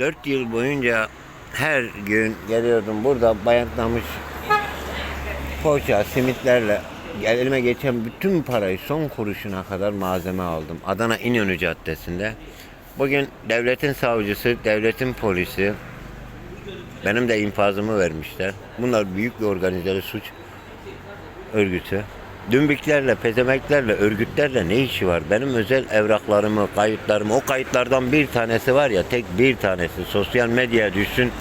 4 yıl boyunca her gün geliyordum burada bayatlamış poğaça, simitlerle elime geçen bütün parayı son kuruşuna kadar malzeme aldım. Adana İnönü Caddesi'nde. Bugün devletin savcısı, devletin polisi benim de infazımı vermişler. Bunlar büyük bir organizeli suç örgütü. Dümbüklerle, pezemeklerle, örgütlerle ne işi var? Benim özel evraklarımı, kayıtlarımı, o kayıtlardan bir tanesi var ya, tek bir tanesi sosyal medyaya düşsün,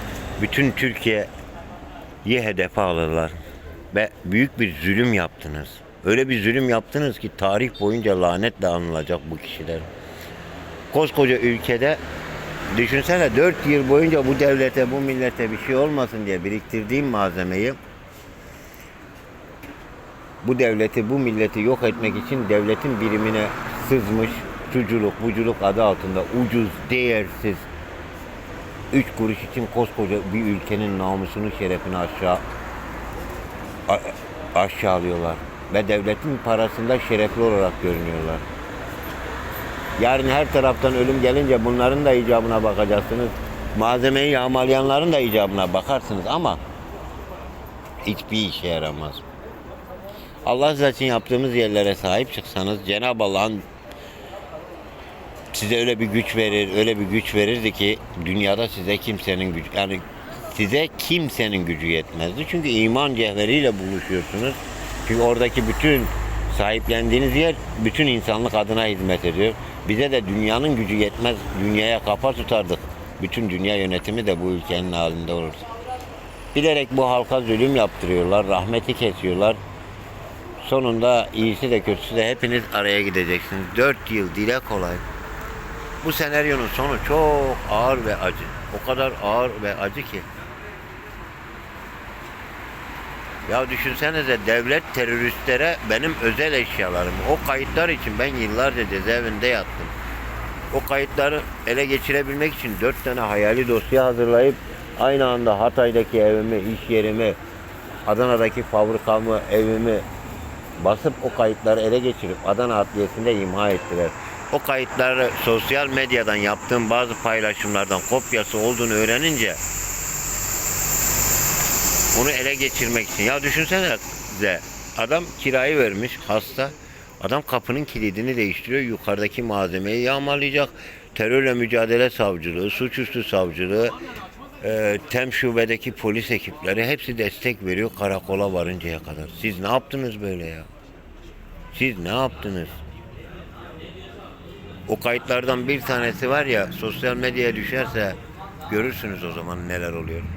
bütün Türkiye'yi hedefe alırlar. Ve büyük bir zulüm yaptınız. Öyle bir zulüm yaptınız ki tarih boyunca lanetle anılacak bu kişiler. Koskoca ülkede düşünsene 4 yıl boyunca bu devlete, bu millete bir şey olmasın diye biriktirdiğim malzemeyi bu devleti, bu milleti yok etmek için devletin birimine sızmış suculuk, buculuk adı altında ucuz, değersiz üç kuruş için koskoca bir ülkenin namusunu, şerefini aşağı aşağılıyorlar. Ve devletin parasında şerefli olarak görünüyorlar. Yarın her taraftan ölüm gelince bunların da icabına bakacaksınız. Malzemeyi yağmalayanların da icabına bakarsınız ama hiçbir işe yaramaz. Allah rızası için yaptığımız yerlere sahip çıksanız Cenab-ı Allah'ın size öyle bir güç verir, öyle bir güç verirdi ki dünyada size kimsenin gücü yani size kimsenin gücü yetmezdi. Çünkü iman cevheriyle buluşuyorsunuz. Çünkü oradaki bütün sahiplendiğiniz yer bütün insanlık adına hizmet ediyor. Bize de dünyanın gücü yetmez. Dünyaya kafa tutardık. Bütün dünya yönetimi de bu ülkenin halinde olur. Bilerek bu halka zulüm yaptırıyorlar, rahmeti kesiyorlar. Sonunda iyisi de kötüsü de hepiniz araya gideceksiniz. 4 yıl dile kolay. Bu senaryonun sonu çok ağır ve acı. O kadar ağır ve acı ki. Ya düşünsenize devlet teröristlere benim özel eşyalarımı, o kayıtlar için ben yıllarca cezaevinde yattım. O kayıtları ele geçirebilmek için dört tane hayali dosya hazırlayıp aynı anda Hatay'daki evimi, iş yerimi, Adana'daki fabrikamı, evimi basıp o kayıtları ele geçirip Adana Adliyesi'nde imha ettiler. O kayıtları sosyal medyadan yaptığım bazı paylaşımlardan kopyası olduğunu öğrenince onu ele geçirmek için. Ya düşünsene de adam kirayı vermiş hasta. Adam kapının kilidini değiştiriyor. Yukarıdaki malzemeyi yağmalayacak. Terörle mücadele savcılığı, suçüstü savcılığı, e, tem şubedeki polis ekipleri hepsi destek veriyor karakola varıncaya kadar. Siz ne yaptınız böyle ya? Siz ne yaptınız? O kayıtlardan bir tanesi var ya sosyal medyaya düşerse görürsünüz o zaman neler oluyor.